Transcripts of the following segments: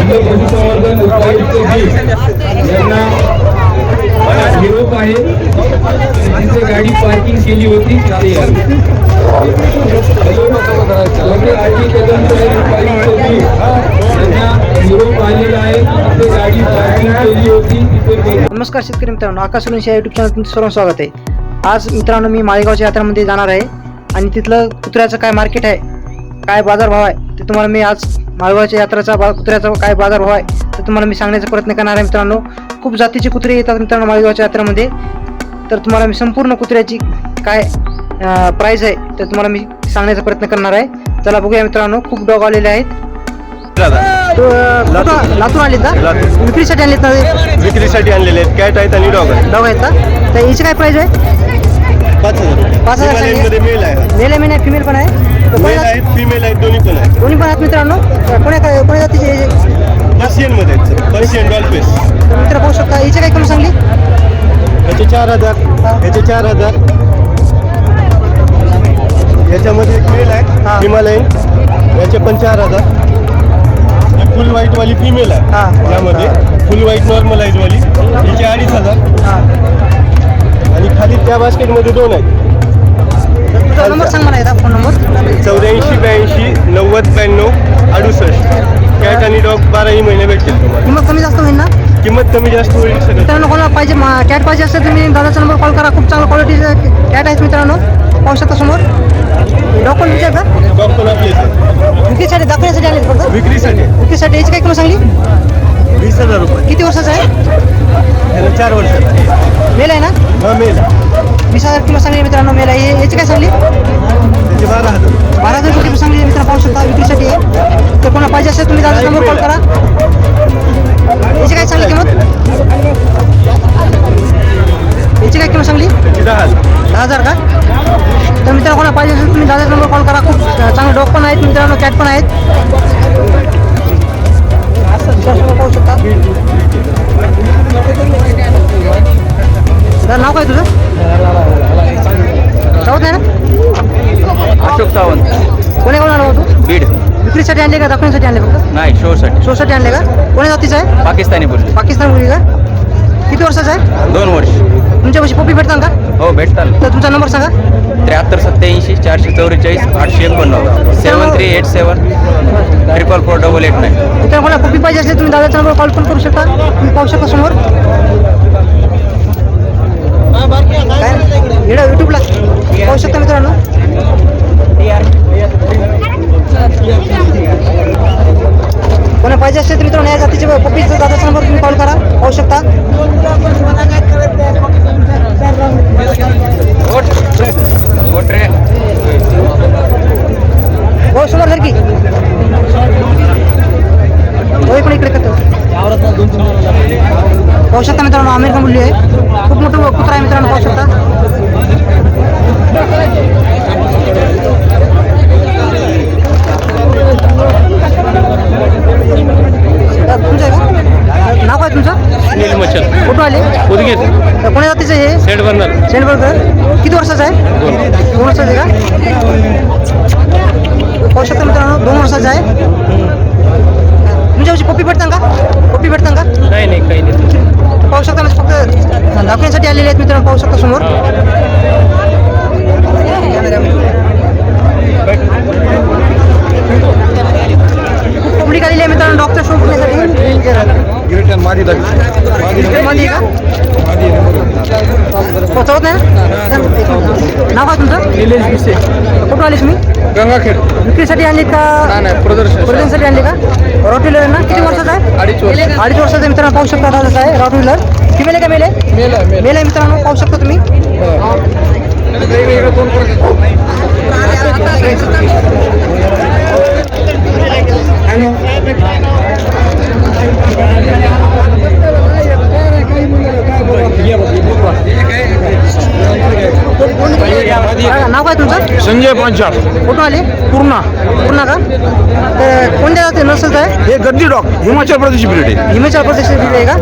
जिल्हा पशुसंवर्धन उपायुक्त जी यांना निरोप आहे तिथे गाडी पार्किंग केली होती तिथे आजी कदमचे उपायुक्त जी यांना निरोप आलेला आहे तिथे गाडी पार्किंग केली होती तिथे नमस्कार शेतकरी मित्रांनो आकाश सोलंशी या युट्यूब चॅनल तुमचं सर्व स्वागत आहे. आज मित्रांनो मी माळेगावच्या यात्रामध्ये जाणार आहे आणि तिथलं कुत्र्याचं काय मार्केट आहे काय बाजारभाव आहे ते तुम्हाला मी आज माळेगावच्या यात्रेचा बा कुत्र्याचा काय बाजारभाव आहे ते तुम्हाला मी सांगण्याचा प्रयत्न करणार आहे मित्रांनो. खूप जातीचे कुत्रे येतात मित्रांनो माळेगावच्या यात्रेमध्ये. तर तुम्हाला मी संपूर्ण कुत्र्याची काय प्राईस आहे ते तुम्हाला मी सांगण्याचा प्रयत्न करणार आहे. चला बघूया मित्रांनो खूप डॉग आलेले आहेत. लातूर आलेत का. विक्रीसाठी आणलेत ना विक्रीसाठी आणलेले आहेत. कॅट आहेत आणि डॉग डॉग आहेत का? तर याची काय प्राइस आहे? पाच हजार. पाच हजार मेल आहे. मेल आहे फिमेल पण आहे? तर मेल आहेत फिमेल आहेत दोन्ही पण आहेत. दोन्ही पण आहेत मित्रांनो? तर कोण्या काय कोण्या जातीचे हे- पर्शियनमध्ये आहेत. पर्शियन डॉल्फिस तर मित्र पाहू शकता. याची काय कमी सांगली? याचे चार हजार. याचे चार हजार. याच्यामध्ये एक मेल हा. आहे हिमालयन याचे पण चार हजार. फुल व्हाईट वाली फिमेल हा. आहे यामध्ये फुल व्हाईट नॉर्मलाइज वाली. याचे अडीच हजार. हां. आणि खाली त्या बास्केटमध्ये दोन आहेत. नंबर सांग मला एकदा फोन नंबर. चौऱ्याऐंशी ब्याऐंशी नव्वद ब्याण्णव अडुसष्ट. कॅट आणि डॉग बाराही महिने भेटतील तुम्हाला. किंमत कमी जास्त होईल ना? किंमत कमी जास्त होईल सगळं. मित्रांनो कोणाला पाहिजे कॅट पाहिजे असेल तुम्ही दादाचा नंबर कॉल करा. खूप चांगल्या क्वालिटीचे कॅट आहेत मित्रांनो. पाहू शकता समोर डॉक्युमेंट विचार का? डॉग पण आपले. विक्रीसाठी दाखवण्यासाठी आले फक्त? विक्रीसाठी. विक्रीसाठी. याची काय किंमत सांगली? वीस हजार रुपये. किती वर्षाचं आहे? त्याला चार वर्षात मेल आहे ना? हा मेल वीस हजार किंमत सांगली मित्रांनो मेल. आहे याची काय सांगली? बारा हजार. बारा हजार रुपये सांगली मित्र पाहू शकता विक्रीसाठी. आहे तर कोणा पाहिजे असेल तुम्ही दादाचा नंबर कॉल करा. याची काय सांगली किंमत? याची काय किंमत सांगली? दहा हजार. का? तर मित्रांनो कोणा पाहिजे असेल तुम्ही दादाचा नंबर कॉल करा. खूप चांगले डॉग पण आहेत मित्रांनो कॅट पण आहेत. पाहू शकता. दादा, नाव काय तुझं? सावत आहे ना? अशोक सावंत. कोणी कोण आला होतो बीड. विक्रीसाठी आणले का? दाखवण्यासाठी आणले फक्त? नाही शोसाठी. शोसाठी आणले का? कोण्या जातीचं आहे? पाकिस्तानी बोलले पाकिस्तान मुली का? किती वर्षाचा आहे? दोन वर्ष. तुमच्यापाशी पप्पी भेटतात का? हो भेटताल. तर तुमचा नंबर सांगा. त्र्याहत्तर सत्याऐंशी चारशे चौवेचाळीस आठशे एकोणनव्वद. Seven three eight seven triple four double eight nine मित्रांनो कोणाला पप्पी पाहिजे असेल तुम्ही दादाचा नंबर कॉल पण करू शकता. तुम्ही पाहू शकता समोर. काय व्हिडिओ युट्यूबला पाहू शकता मित्रांनो. कोणा पाहिजे असेल तर मित्रांनो या जातीचे पप्पीचा दादाचा नंबर तुम्ही कॉल करा. पाहू शकता. हो समोर धर की हो इकडे इकडे करतो. पाहू शकता मित्रांनो अमेरिकन मुली आहे. खूप मोठं कुत्रा आहे मित्रांनो पाहू शकता. तुमचं आहे का नाव काय तुमचं? सुनील मच्छर. कुठं आले? उदगीर. कोण्या जातीचं हे? सेट बनणार सेंडबर्गर किती वर्षाचं आहे? दोन. वर्षाचं आहे का? पाहू शकता मित्रांनो दोन वर्षाचं आहे. तुमच्यापाशी पप्पी भेटतात का? पप्पी भेटतात का? नाही नाही काही नाही. पाहू शकता फक्त दाखवण्यासाठी आलेले आहेत मित्रांनो पाहू शकता समोर. पब्लिक आलेली आहे मित्रांनो डॉक्टर शो करण्यासाठी मादी मध्ये का पोचवत नाही नाव तुमचं? निलेश भिसे. कुठं आले तुम्ही? गंगाखेड. विक्रीसाठी आणली का? प्रदर्शन प्रदर्शनासाठी. आणली का? रॉट व्हीलर ना? किती वर्षाचा आहे? अडीच वर्ष. अडीच वर्षाचा मित्रांनो पाहू शकता दादाचा आहे. रॉट व्हीलर का मेल आहे? मेल मेल मित्रांनो पाहू शकता तुम्ही. संजय पांचाळ कुठून आले पूर्णा। पूर्ण का? तर कोणत्या जाते नसलचं आहे? हे गद्दी डॉग हिमाचल प्रदेश ब्रीड आहे. हिमाचल प्रदेश आहे का?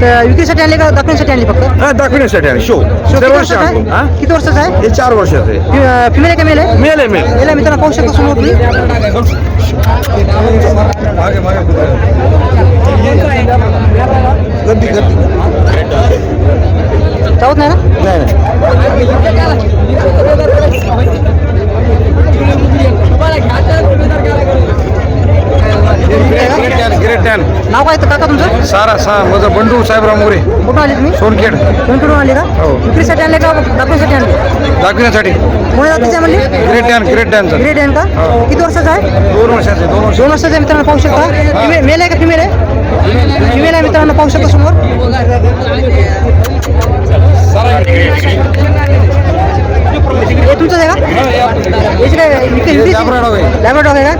तर विक्रीसाठी आणले का? दाखवण्यासाठी आणली फक्त? हा, दाखवण्यासाठी आहे शो. किती वर्षाचा हा? आहे? किती वर्षाचा आहे? हे चार वर्षाचे आहे. फिमेल आहे का मेल आहे? मेल आहे मेल आहे मित्रांनो पाहू शकता समोर तुम्ही. चावत नाही ना? नाव काय तर काका तुमचं? सारा सा माझं बंडू साहेबराव मोरे. कुठून आले तुम्ही? सोनखेड. कोणकडून आले का? हो. विक्रीसाठी आणले का? दाखवण्यासाठी आणले? दाखविण्यासाठी. कोणी जातीचे म्हणले? ग्रेट डॅन ग्रेट डॅनचं ग्रेड आहे का? हो. किती वर्षाचा आहे? दोन वर्षाचे दोन वर्ष. दोन वर्षाच्या मित्रांनो पाहू शकता. मेल आहे का? फिमेल आहे? फिमेल आहे मित्रांनो पाहू शकता समोर. हे तुमचंच आहे का? याची काय लॅब्राडॉग आहे. लॅबरेटॉग आहे का?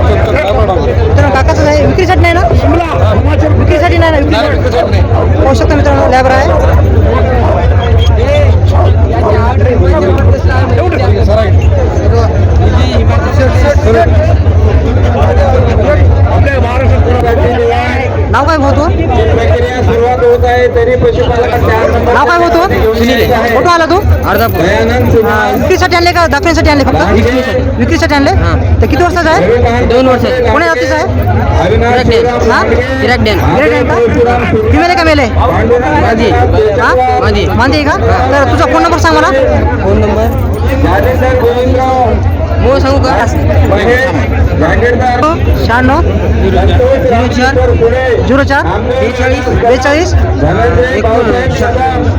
मित्रांनो काकाचं आहे. विक्रीसाठी नाही ना? विक्रीसाठी नाही ना? विक्रीसाठी पाहू शकता मित्रांनो लॅबर आहे. नाव काय भाऊ तो प्रक्रिया सुरुवात होत आहे तरी पशुपालकाच्या कुठं आला तू? सुनार विक्रीसाठी आणले का? दाखवण्यासाठी आणले फक्त? विक्रीसाठी आणले? तर किती वर्षाचा आहे? दोन वर्ष कोण्या जातीचा आहे? हा? डॅन. का? फिमेल आहे का मेल आहे? हा? मांदी मांदी आहे का? तर तुझा फोन नंबर सांग मला. Phone number? हो सांगू का? शहाण्णव संतोष चार. झिरो चार बेचाळीस बेचाळीस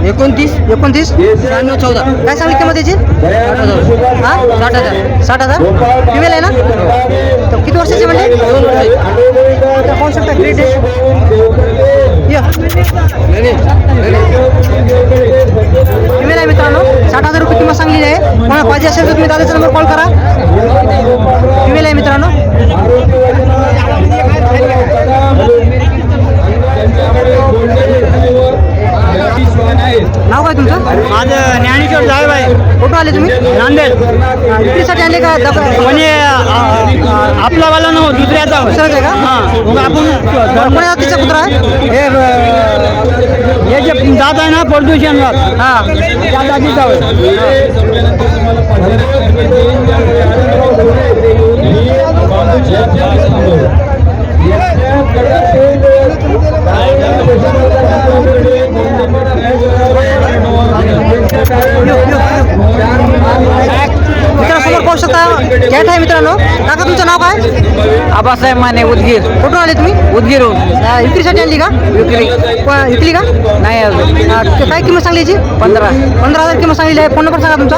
एकोणतीस एकोणतीस शहाण्णव चौदा. काय सांगली किंमत याची हा? साठ हजार. साठ हजार? फिमेल आहे ना? तर किती वर्षाची म्हणले? दोन वर्षाची पाहू शकता? ग्रेट आहे. या. फिमेल आहे मित्रांनो. साठ हजार रुपये किंमत सांगलेली आहे. कोणा पाहिजे असेल तर तुम्ही दादाचा नंबर कॉल करा. फिमेल आहे मित्रांनो. नाव काय तुमचं? माझं ज्ञानेश्वर साहेब आहे कुठं आले तुम्ही? नांदेड. विक्रीसाठी आणले का म्हणजे आपला वाला नव्ह दुसऱ्याचा. दुसऱ्याचा आहे का? हा. मग आपण कोण्या जातीचा कुत्रा आहे? हे हे जे जात आहे ना प्रदूषण हा. त्या जातीचा. पाहू शकता कॅट आहे मित्रांनो. काका तुमचं नाव काय? आबासाहेब माने उदगीर. कुठून आले तुम्ही? उदगीर विक्रीसाठी आणली का? विक्री विकली का? नाही अजून. काय किंमत सांगली याची? पंधरा. पंधरा हजार किंमत सांगली आहे. फोन नंबर सांगा तुमचा.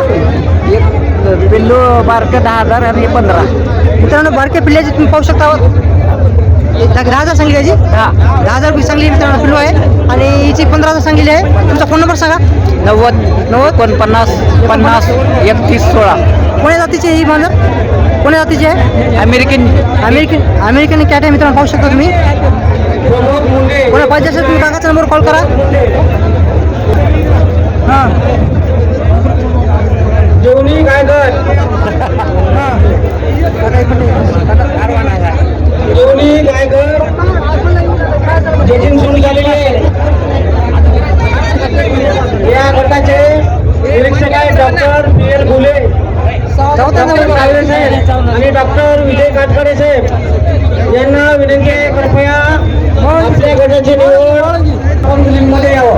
एक पिल्लू बारक दहा हजार आणि पंधरा. मित्रांनो बारक्या पिल्ल्याची तुम्ही पाहू शकता. दहा दहा हजार सांगली याची दहा हजार रुपये सांगली मित्रांनो पिल्लू आहे. आणि हिची पंधरा हजार सांगलेली आहे. तुमचा फोन नंबर सांगा. नव्वद नव्वद. एकोणपन्नास पन्नास एकतीस सोळा. कोण्या जातीची आहे ही मांजर कोण्या जातीची आहे? अमेरिकन. अमेरिकन अमेरिकन कॅट आहे मित्रांनो पाहू शकता तुम्ही. कोणा पाहिजे असेल तुम्ही काकाचा नंबर कॉल करा. हां. जेवणी काय कर? जेवणी काय कर जजिंग सुरू झालेली आहे. या गटाचे निरीक्षक आहे doctor P L Phule doctor आणि डॉक्टर विजय काटकरे साहेब. यांना विनंती आहे कृपया आपल्या गटाची निवडमध्ये यावं.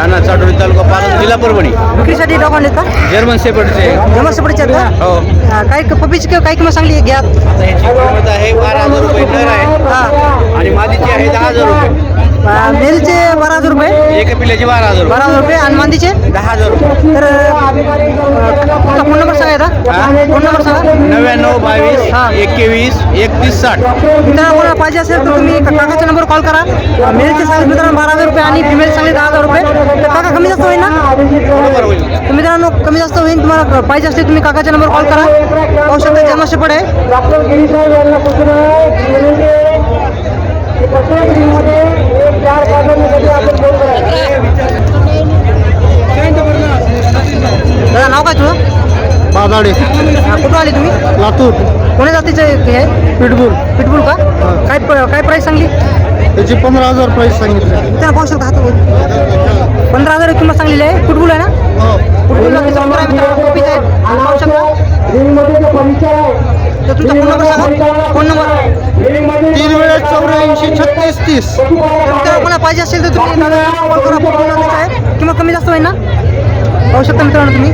राणा चाटोरी तालुका पालम जिल्हा परभणी. विक्रीसाठी डॉग आणलेत का जर्मन सेपटचे जमा सपडीचे आहेत का? हो. हा, काय पपीची काय किंमत सांगली घ्या. आता ह्याची किंमत आहे बारा हजार रुपये दर आहे. हा. आणि मादीची आहे दहा हजार रुपये. मेलचे बारा हजार रुपये. एक पिल्याची बारा हजार बारा हजार रुपये. आणि मांदीचे? दहा हजार रुपये. तर तुमचा फोन नंबर सांगा आता फोन नंबर सांगा. नव्याण्णव बावीस हा. एकवीस एकतीस साठ. मित्रांनो कोणाला पाहिजे असेल तर तुम्ही का- काकाच्या नंबर कॉल करा. मेलचे सांगा मित्रांनो बारा हजार रुपये आणि फिमेल सांगले दहा हजार रुपये. तर काका कमी जास्त होईल ना? बरोबर होईल. तर मित्रांनो कमी जास्त होईल तुम्हाला पाहिजे असते तुम्ही काकाच्या नंबर कॉल करा. पाहू शकता जन्मशेपड आहे पाच जणांसाठी आपण फोन करा दादा नाव काय तुझं? बादाडे हा, कुठून आले तुम्ही? लातूर. कोण्या जातीचं हे? आहे पिटबुल. पिटबुल का? काय काय प्राईस सांगली? त्याची पंधरा हजार प्राईस सांगितले. मित्रांनो पाहू शकता हात पंधरा हजार किंमत सांगलेली आहे. फुटबॉल आहे ना? फुटबॉल आहे पाहू शकता. रिंगमध्ये जो परिचय आहे तर तुमचा फोन नंबर सांगा फोन नंबर रिंगमध्ये तीन वेळेस चौऱ्याऐंशी छत्तीस तीस तर मित्रांनो कोणाला पाहिजे असेल तर तुम्ही दादाला कॉल करा फोन नंबर आहे किंमत कमी जास्त होईल ना पाहू शकता मित्रांनो तुम्ही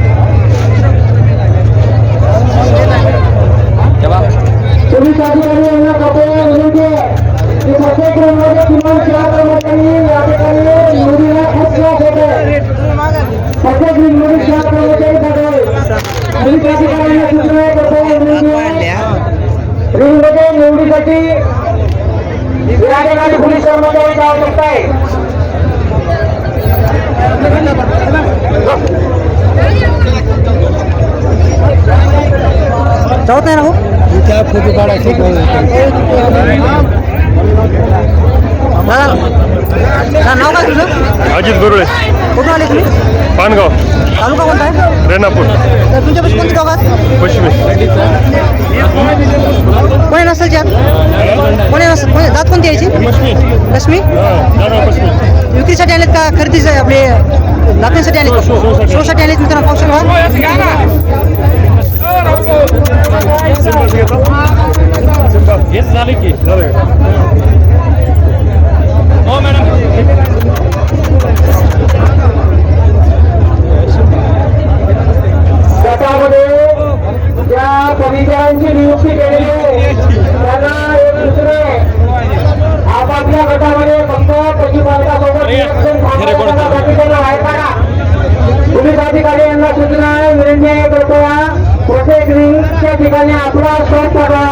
तुम्ही त्या ठिकाणी यांना कृपया विनंती आहे की प्रत्येक रूममध्ये किमान चार कर्मचारी रिंगमध्ये निवडीसाठी या ठिकाणी पोलीस कर्मचारी आवश्यकता आहे जाऊत नाही ना हो. फोटो काढायचे दादा नाव काय तुझं? अजित गुरुळे कुठून आले तुम्ही? पानगाव. तालुका कोणता आहे? रेणापूर. तर तुमच्यापाशी कोणती गाव आहेत? पश्चिमी. कोणी नसेल यात कोणी नसेल? कोणी जात कोणती यायची? लक्ष्मी. विक्रीसाठी आलेत का खरेदीचं आपले दाखवण्यासाठी आलेत शोसाठी. आलेत मित्रांनो पाहू शकता हेच झाले की. हो ज्या परिचयांची नियुक्ती केलेली आहे. त्यांना एक आहे आपापल्या गटामध्ये फक्त पशुपालकासोबत पोलीस अधिकारी यांना सूचना आहे. विनंती कृपया प्रत्येक रिंगच्या ठिकाणी आपला शोध टाका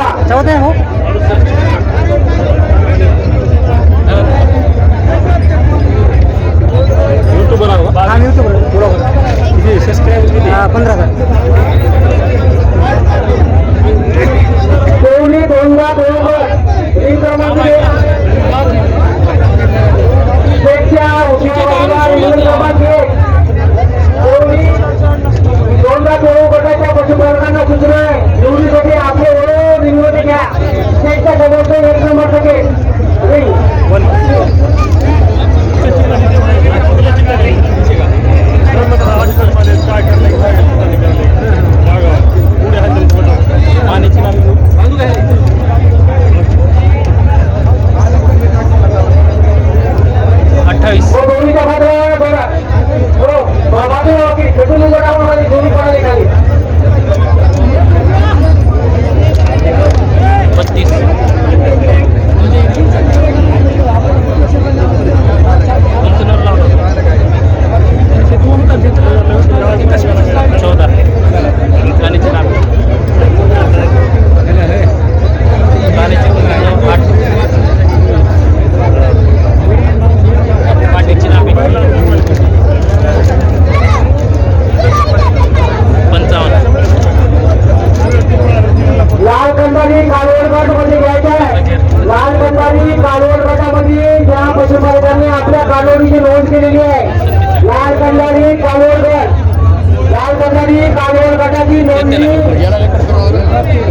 कालवड नोंदणी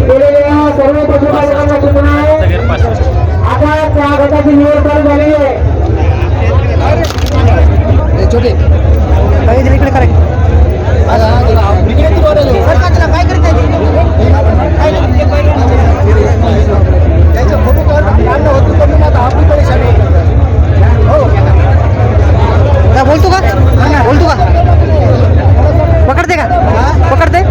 केलेल्या सर्व पशुपालकांना सूचना आहे आता त्या गटाची निवड चालू झालेली आहे छोटे इकडे करा का काय बोलतो का? बोलतो का? पकडते का? पकडते?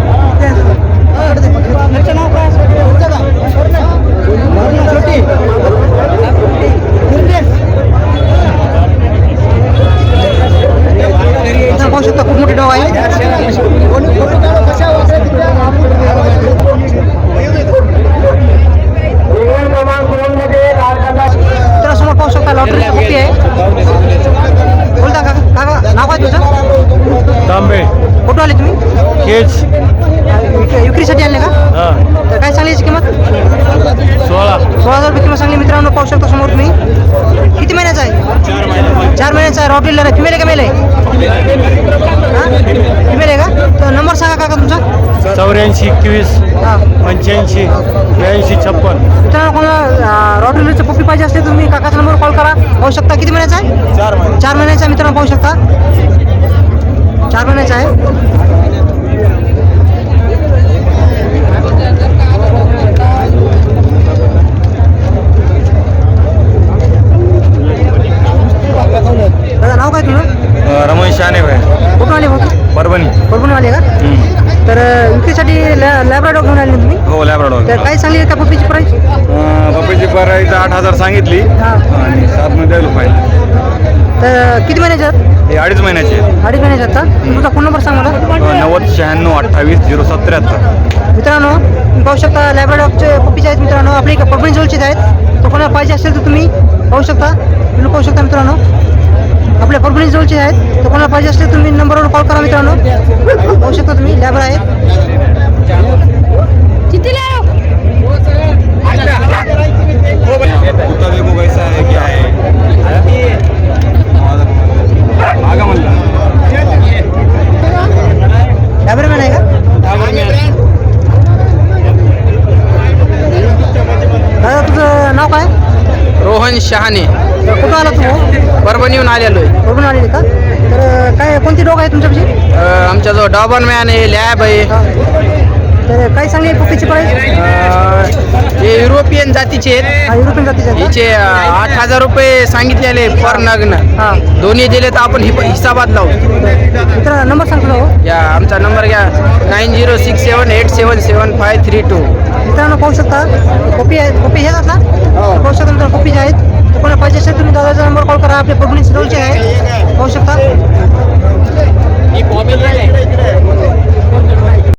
काय रॉटविलर आहे फिमेल आहे का मेल आहे फिमेल आहे का? तर नंबर सांगा काका तुमचा. चौऱ्याऐंशी एकवीस हां. पंच्याऐंशी ब्याऐंशी छप्पन. मित्रांनो कोणाला रॉटविलरची पप्पी पाहिजे असते तुम्ही काकाचा नंबर कॉल करा. पाहू शकता. किती महिन्याचा आहे? चार महिने. चार महिन्याचा आहे मित्रांनो पाहू शकता. चार महिन्याचा आहे दादा नाव काय तुझं रमेश शाने भाई कुठून आले भाऊ परभणी परभणी आले का तर विक्रीसाठी लॅबराडॉग घेऊन आले ना तुम्ही हो लॅब्राडॉर तर काय सांगली का पप्पीची प्राईस पप्पीची प्राईस आठ हजार सांगितली. आणि सात द्यायला पाहिजे. तर किती महिन्याचे हे अडीच महिन्याचे. अडीच महिन्याचे आहेत का? तुमचा फोन नंबर सांग मला नव्वद शहाण्णव अठ्ठावीस झिरो सत्याहत्तर मित्रांनो पाहू शकता लॅबराडॉगचे पप्पीचे आहेत मित्रांनो. आपले इकडे परभणी जवळचेच आहेत. तर कोणाला पाहिजे असेल तर तुम्ही पाहू शकता. तुम्ही पाहू शकता मित्रांनो. आपल्या परभणी जवळचे आहेत. तर कोणाला पाहिजे असेल तुम्ही नंबरवर कॉल करा मित्रांनो. पाहू शकता तुम्ही. लॅबर आहेत रोहन शहाणे. कुठं आला तू परभणीहून आलेलो आहे. परभणी आलेली? का? तर काय कोणती डॉग आहे तुमच्यापाशी? आमच्याजवळ डॉबन मॅन आहे लॅब आहे. तर काय सांगली पप्पीची प्राईस? अ, हे युरोपियन जातीचे आहेत. हा युरोपियन जातीचे हिचे आठ हजार रुपये सांगितलेले पर नग्न? हा. दोन्ही दिले तर आपण हिप- हिसाबात लावू. मित्रांनो नंबर सांगतो हो. या आमचा नंबर घ्या. Nine zero six seven eight seven seven five three two. मित्रांनो पाहू शकता कॉपी आहेत कॉपी हे ना? पाहू शकता मित्रांनो कॉपी आहेत तर कोणाला पाहिजे असेल तुम्ही दादाचा नंबर कॉल करा. आपले पब्लिक रोलचे आहे. पाहू शकता.